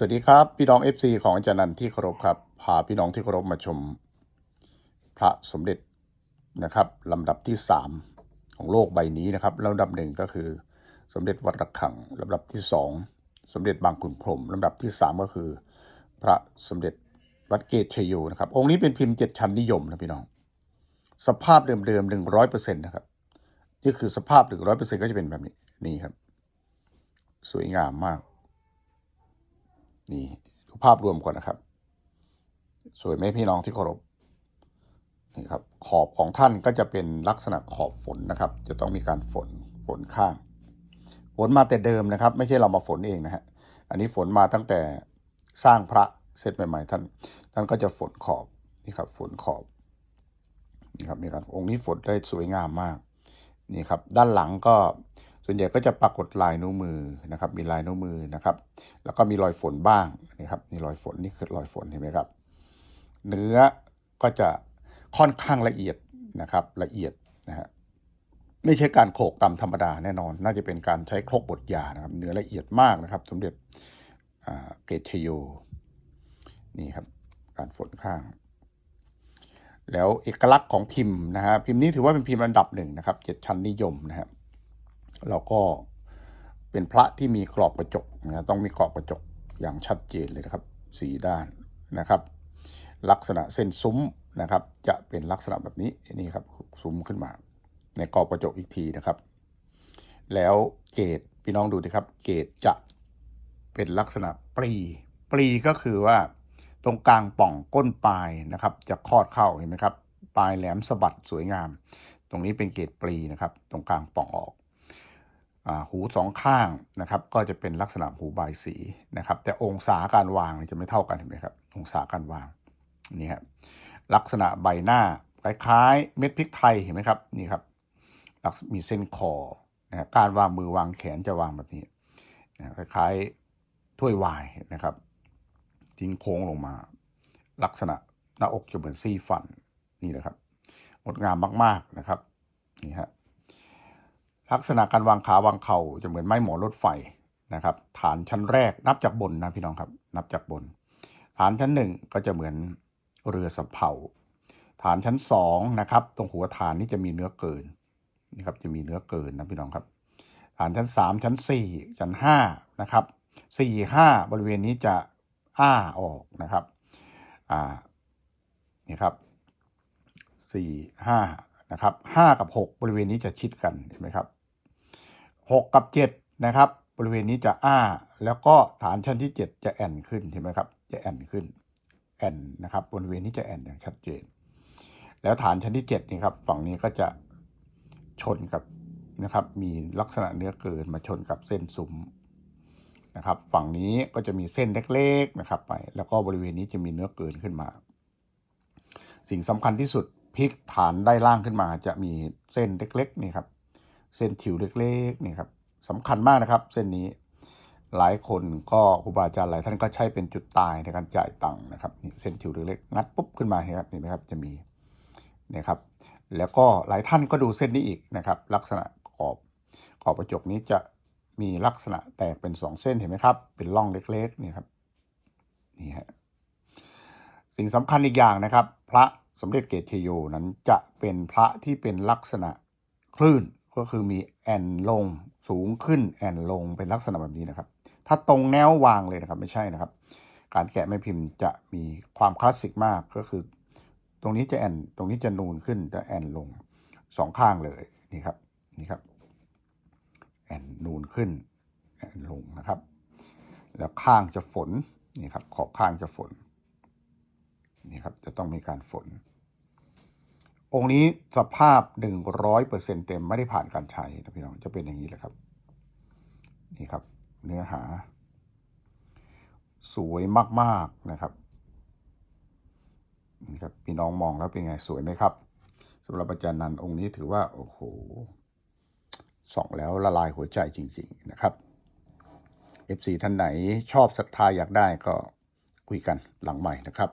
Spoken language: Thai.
สวัสดีครับ พี่น้อง FC ของอาจารย์นันที่เคารพครับพาพี่น้องที่เคารพมาชม พระสมเด็จนะครับลำดับที่ 3 ของโลกใบนี้นะครับลำดับหนึ่งก็คือ สมเด็จวัดระฆังลำดับที่ 2 สมเด็จบางขุนพรหมลำดับที่ 3 ก็คือ พระสมเด็จวัดเกตชยโยนะครับ องค์นี้เป็นพิมพ์เจ็ดชั้นนิยมนะพี่น้อง สภาพเดิมๆหนึ่งร้อยเปอร์เซ็นต์นะครับนี่คือสภาพหนึ่งร้อยเปอร์เซ็นต์ก็จะเป็นแบบนี้นี่ครับ สวยงามมาก นี่ดูภาพรวมก่อนนะครับ สวยไหมพี่น้องที่เคารพนี่ครับขอบของท่านก็จะเป็นลักษณะขอบฝนนะครับ จะต้องมีการฝนฝนข้างฝนมาแต่เดิมนะครับ ไม่ใช่เรามาฝนเองนะฮะอันนี้ฝนมาตั้งแต่สร้างพระเสร็จใหม่ๆท่าน ท่านก็จะฝนขอบนี่ครับฝนขอบนี่ครับนี่ครับองค์นี้ฝนได้สวยงามมากนี่ครับ ด้านหลังก็ ส่วนใหญ่ก็จะปรากฏลายนิ้วมือนะครับ มีลายนิ้วมือนะครับ แล้วก็มีรอยฝนบ้างนี่ครับนี่รอยฝนนี่คือรอยฝนเห็นไหมครับ เนื้อก็จะค่อนข้างละเอียดนะครับ ละเอียดนะฮะไม่ใช่การโขกตามธรรมดาแน่นอน น่าจะเป็นการใช้ครกบดยานะครับ เนื้อละเอียดมากนะครับ สมเด็จเกตชโยนี่ครับ การฝนข้าง แล้วเอกลักษณ์ของพิมพ์นะฮะพิมพ์นี้ถือว่าเป็นพิมพ์อันดับหนึ่งนะครับเจ็ดชั้นนิยมนะฮะ แล้วก็เป็นพระที่มีกรอบกระจกนะต้องมีกรอบกระจกอย่างชัดเจนเลยนะครับสีด้านนะครับ ลักษณะเส้นซุ้มนะครับ จะเป็นลักษณะแบบนี้นี่ครับซุ้มขึ้นมา ในกรอบกระจกอีกทีนะครับ แล้วเกตพี่น้องดูดิครับ เกตจะเป็นลักษณะปรีปรีก็คือว่าตรงกลางป่องก้นปลายนะครับ จะคลอดเข้าเห็นไหมครับปลายแหลมสะบัดสวยงาม ตรงนี้เป็นเกตปรีนะครับ ตรงกลางป่องออก หูสองข้างนะครับก็จะเป็นลักษณะหูบายสีนะครับ แต่องศาการวางจะไม่เท่ากันเห็นไหมครับ องศาการวางนี่ครับลักษณะใบหน้าคล้ายๆเม็ดพริกไทยเห็นไหมครับนี่ครับลักษมีเส้นคอนะการวางมือวางแขนจะวางแบบนี้นะคล้ายๆถ้วยวายนะครับทิ้งโค้งลงมา ลักษณะหน้าอกจะเหมือนซี่ฟันนี่นะครับงดงามมากๆนะครับนี่ฮะ ลักษณะการวางขาวางเข่าจะเหมือนไม้หมอรถไฟนะครับ ฐานชั้นแรกนับจากบนนะพี่น้องครับ นับจากบน ฐานชั้นหนึ่งก็จะเหมือนเรือสำเภาฐานชั้นสองนะครับ ตรงหัวฐานนี่จะมีเนื้อเกินนี่ครับจะมีเนื้อเกินนะพี่น้องครับ ฐานชั้นสามชั้นสี่ชั้นห้านะครับสี่ห้าบริเวณนี้จะอ้าออกนะครับอ่านี่ครับสี่ห้านะครับห้ากับหกบริเวณนี้จะชิดกันเห็นไหมครับ หกกับเจ็ดนะครับ บริเวณนี้จะอ้า แล้วก็ฐานชั้นที่เจ็ดจะแอนขึ้นเห็นไหมครับจะแอนขึ้นแอนนะครับบริเวณนี้จะแอนอย่างชัดเจน แล้วฐานชั้นที่เจ็ดนี่ครับฝั่งนี้ก็จะชนกับนะครับมีลักษณะเนื้อเกินมาชนกับเส้นซุ้มนะครับฝั่งนี้ก็จะมีเส้นเล็กๆนะครับไป แล้วก็บริเวณนี้จะมีเนื้อเกินขึ้นมา สิ่งสำคัญที่สุดพลิกฐานได้ล่างขึ้นมาจะมีเส้นเล็กๆนี่ครับ เส้นถิวเล็กๆนี่ครับสำคัญมากนะครับ เส้นนี้หลายคนก็ครูบาอาจารย์หลายท่านก็ใช้เป็นจุดตายในการจ่ายตังค์นะครับนี่เส้นถิวเล็กๆงัดปุ๊บขึ้นมาเห็นครับเห็นไหมครับจะมีนะครับแล้วก็หลายท่านก็ดูเส้นนี้อีกนะครับ ลักษณะขอบขอบกระจกนี้จะมีลักษณะแตกเป็นสองเส้นเห็นไหมครับ เป็นร่องเล็กๆนี่ครับนี่ฮะสิ่งสำคัญอีกอย่างนะครับ พระสมเด็จเกตเชโยนั้นจะเป็นพระที่เป็นลักษณะคลื่น ก็คือมีแอนลงสูงขึ้นแอนลงเป็นลักษณะแบบนี้นะครับ ถ้าตรงแนววางเลยนะครับไม่ใช่นะครับ การแกะแม่พิมพ์จะมีความคลาสสิกมากก็คือ ตรงนี้จะแอนตรงนี้จะนูนขึ้นจะแอนลงสองข้างเลยนี่ครับนี่ครับแอนนูนขึ้นแอนลงนะครับ แล้วข้างจะฝนนี่ครับขอบข้างจะฝนนี่ครับจะต้องมีการฝน องค์นี้สภาพ 100%เต็มไม่ได้ผ่านการใช้นะพี่น้องจะเป็นอย่างนี้แหละครับ นี่ครับ เนื้อหา สวยมากๆนะครับนี่ครับพี่น้องมองแล้วเป็นไงสวยไหมครับสำหรับอาจารย์นันองค์นี้ถือว่า โอ้โหส่องแล้วละลายหัวใจจริง ๆ นะครับ FC ท่านไหนชอบศรัทธาอยากได้ก็คุยกันหลังใหม่นะครับ